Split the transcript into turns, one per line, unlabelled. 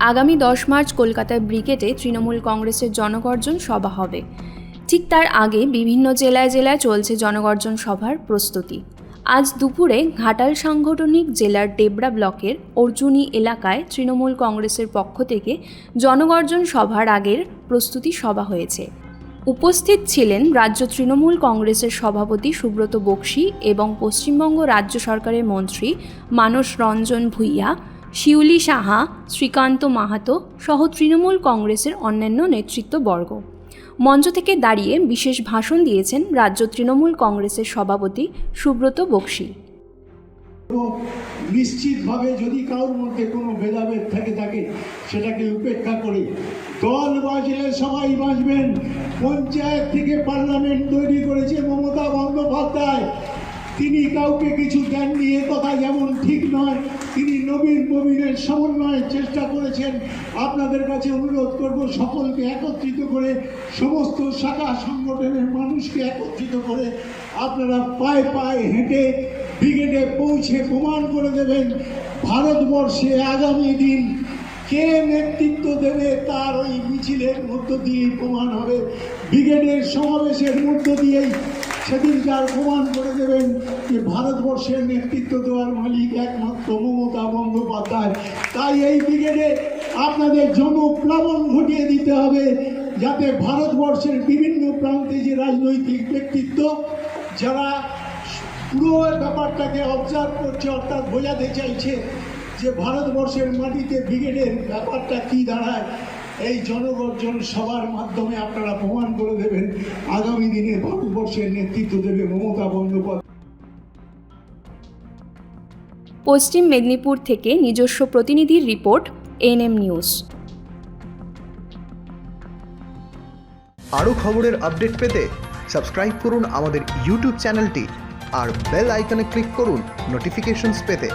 আগামী দশ মার্চ কলকাতার ব্রিগেডে তৃণমূল কংগ্রেসের জনগর্জন সভা হবে। ঠিক তার আগে বিভিন্ন জেলায় জেলায় চলছে জনগর্জন সভার প্রস্তুতি। আজ দুপুরে ঘাটাল সাংগঠনিক জেলার ডেবরা ব্লকের অর্জুনী এলাকায় তৃণমূল কংগ্রেসের পক্ষ থেকে জনগর্জন সভার আগের প্রস্তুতি সভা হয়েছে। উপস্থিত ছিলেন রাজ্য তৃণমূল কংগ্রেসের সভাপতি সুব্রত বক্সি এবং পশ্চিমবঙ্গ রাজ্য সরকারের মন্ত্রী মানস রঞ্জন ভূঁইয়া শিউলি সাহা, শ্রীকান্ত মাহাতো সহ তৃণমূল কংগ্রেসের অন্যান্য নেতৃত্ববর্গ। মঞ্চ থেকে দাঁড়িয়ে বিশেষ ভাষণ দিয়েছেন রাজ্য তৃণমূল কংগ্রেসের সভাপতি সুব্রত বক্সি।
নিশ্চিতভাবে যদি কারোর মধ্যে কোনো ভেদাভেদ থেকে থাকে, সেটাকে উপেক্ষা করে। দল বাঁচলে সবাই বাঁচবেন। পঞ্চায়েত থেকে পার্লামেন্ট তৈরি করেছে মমতা বন্দ্যোপাধ্যায়। তিনি কাউকে কিছু দেননি, এ কথা যেমন ঠিক নয়। তিনি নবীন প্রবীণের সমন্বয়ের চেষ্টা করেছেন। আপনাদের কাছে অনুরোধ করব সকলকে একত্রিত করে, সমস্ত শাখা সংগঠনের মানুষকে একত্রিত করে আপনারা পায়ে পায়ে হেঁটে, ব্রিগেডে পৌঁছে প্রমাণ করে দেবেন ভারতবর্ষে আগামী দিন কে নেতৃত্ব দেবে, তার ওই মিছিলের মধ্য দিয়েই প্রমাণ হবে। ব্রিগেডের সমাবেশের মধ্য দিয়েই সেদিনকার প্রমাণ করে দেবেন যে ভারতবর্ষের নেতৃত্ব দেওয়ার মালিক একমাত্র মমতা বন্দ্যোপাধ্যায়। তাই এই ব্রিগেডে আপনাদের জনপ্লাবন ঘটিয়ে দিতে হবে যাতে ভারতবর্ষের বিভিন্ন প্রান্তে যে রাজনৈতিক ব্যক্তিত্ব, যারা পুরো ব্যাপারটাকে অবজার্ভ করছে, অর্থাৎ বোঝাতে চাইছে যে ভারতবর্ষের মাটিতে ব্রিগেডের ব্যাপারটা কি দাঁড়ায় এই জনগর্জন সবার মাধ্যমে আপনারা প্রমাণ করে দেবেন আগামী দিনে ভারতবর্ষের নেতৃত্ব দেবে মমতা বন্দ্যোপাধ্যায়।
পশ্চিম মেদিনীপুর থেকে নিজস্ব প্রতিনিধির রিপোর্ট এনএম নিউজ।
আরও খবরের আপডেট পেতে সাবস্ক্রাইব করুন আমাদের ইউটিউব চ্যানেলটি আর বেল আইকনে ক্লিক করুন নোটিফিকেশনস পেতে।